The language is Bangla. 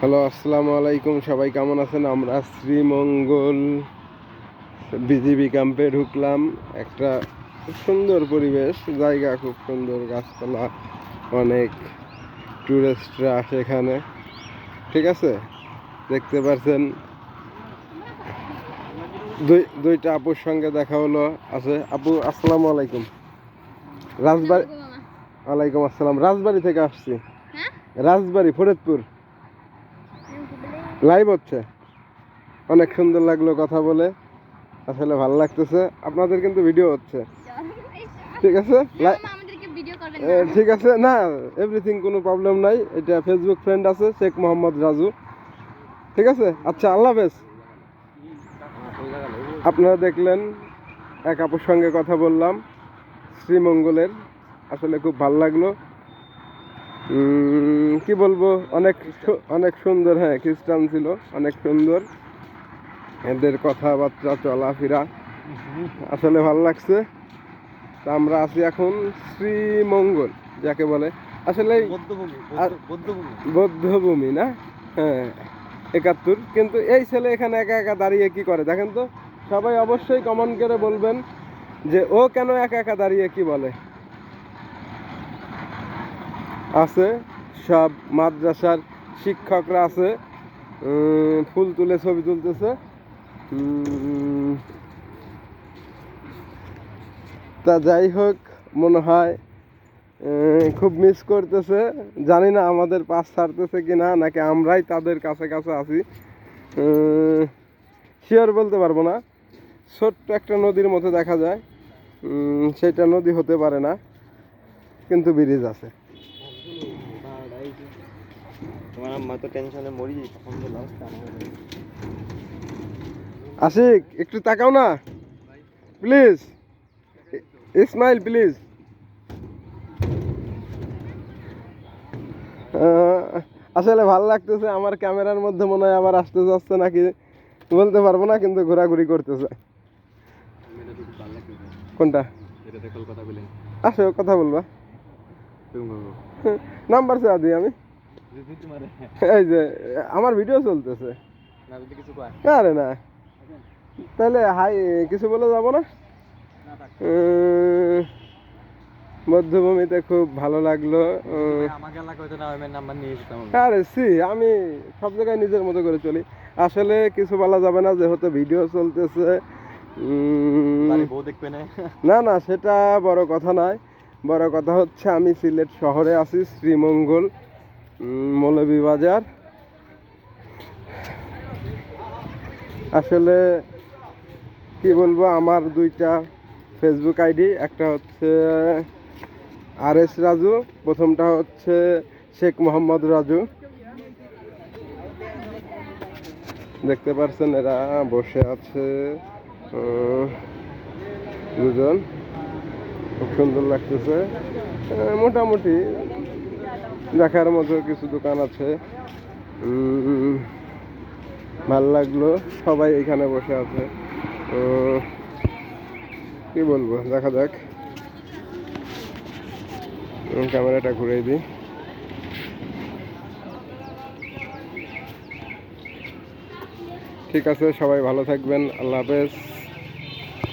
হ্যালো আসসালামু আলাইকুম। সবাই কেমন আছেন? আমরা শ্রীমঙ্গল বিজিবি ক্যাম্পে ঢুকলাম। একটা খুব সুন্দর পরিবেশ জায়গা খুব সুন্দর গাছপালা অনেক টুরিস্টরা আসে এখানে। ঠিক আছে? দেখতে পাচ্ছেন দুই দুইটা আপুর সঙ্গে দেখা হলো আছে। আপু আসসালামু আলাইকুম। রাজবাড়ি ওয়ালাইকুম আসসালাম। রাজবাড়ি থেকে আসছি। হ্যাঁ? রাজবাড়ি ফরিদপুর। লাইভ হচ্ছে। অনেক সুন্দর লাগল কথা বলে। আসলে ভালো লাগতেছে। আপনাদের কিন্তু ভিডিও হচ্ছে। ঠিক আছে? ঠিক আছে? না এভরিথিং কোনো প্রবলেম নাই। এটা ফেসবুক ফ্রেন্ড আছে শেখ মোহাম্মদ রাজু ঠিক আছে? আচ্ছা আল্লাহ হাফেজ। আপনারা দেখলেন এক আপুর সঙ্গে কথা বললাম। শ্রীমঙ্গলের। আসলে খুব ভালো লাগল। কি বলব? অনেক অনেক সুন্দর হ্যাঁ খ্রিস্টান ছিল অনেক সুন্দর। এদের কথাবার্তা চলাফেরা আসলে ভালো লাগছে। তা আমরা আছি এখন শ্রীমঙ্গল যাকে বলে। আসলে বৌদ্ধভূমি না? হ্যাঁ একাত্তর। কিন্তু এই ছেলে এখানে একা একা দাঁড়িয়ে কি করে? দেখেন তো সবাই অবশ্যই কমেন্ট করে বলবেন যে ও কেন একা একা দাঁড়িয়ে কি বলে? আছে, সব মাদ্রাসার শিক্ষকরা আছে ফুল তুলে ছবি তুলতেছে। তা যাই হোক, মনে হয় খুব মিস করতেছে। জানি না আমাদের পাশ ছাড়তেছে কি না নাকি আমরাই তাদের কাছে কাছে আছি। শিওর বলতে পারব না। ছোট্ট একটা নদীর মতো দেখা যায়। সেটা নদী হতে পারে না, কিন্তু ব্রিজ আছে। তোমার আম্মা তো টেনশনে মরি তখন তো লাস্ট আশিক একটু তাকাও না। প্লিজ ইসমাইল প্লিজ আসলে ভালো লাগতেছে আমার ক্যামেরার মধ্যে মনে হয় আবার আসতে যাচ্ছে নাকি। বলতে পারব না কিন্তু ঘোরাঘুরি করতেছে। কোনটা? এটা কলকাতা বলে। আসো কথা বলবা। নাম্বার চা দিই আমি। এই যে আমার ভিডিও চলতেছে। আরে না। তাহলে হাই কিছু বলে যাব না? মধ্যভূমিতে খুব ভালো লাগল। আরে সি আমি সব জায়গায় নিজের মতো করে চলি। আসলে কিছু বলা যাবে না যেহেতু ভিডিও চলতেছে। না না সেটা বড় কথা নয়। বড় কথা হচ্ছে আমি সিলেট শহরে আছি শ্রীমঙ্গল। মৌলভীবাজার। আসলে কি বলব, আমার দুইটা ফেসবুক আইডি, একটা হচ্ছে আর এস রাজু, প্রথমটা হচ্ছে শেখ মোহাম্মদ রাজু। দেখতে পারছেন এরা বসে আছে দুজন। খুব সুন্দর লাগতেছে। মোটামুটি দেখার মতো কিছু দোকান আছে। ভালো লাগল, সবাই এখানে বসে আছে। কি বলব, দেখা যাক। ক্যামেরাটা ঘুরিয়ে দিই। ঠিক আছে, সবাই ভালো থাকবেন, আল্লাহ হাফেজ।